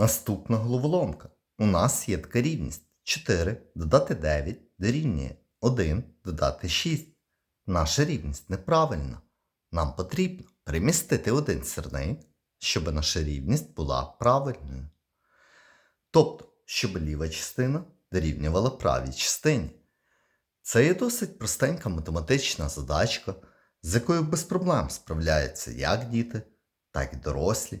Наступна головоломка. У нас є така рівність 4 додати 9 дорівнює 1 додати 6. Наша рівність неправильна. Нам потрібно перемістити один сірник, щоб наша рівність була правильною. Тобто, щоб ліва частина дорівнювала правій частині. Це є досить простенька математична задачка, з якою без проблем справляються як діти, так і дорослі.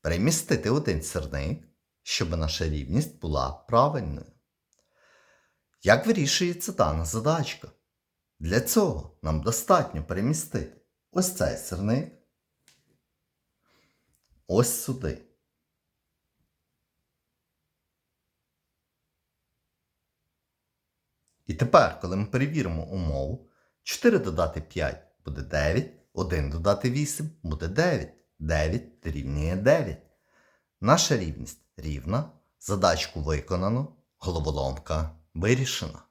перемістити один сірник, щоб наша рівність була правильною. Як вирішується дана задачка? Для цього нам достатньо перемістити ось цей сірник ось сюди. І тепер, коли ми перевіримо умову, 4 додати 5 буде 9, 1 додати 8 буде 9. 9 дорівнює 9. Наша рівність рівна. Задачку виконано, головоломка вирішена.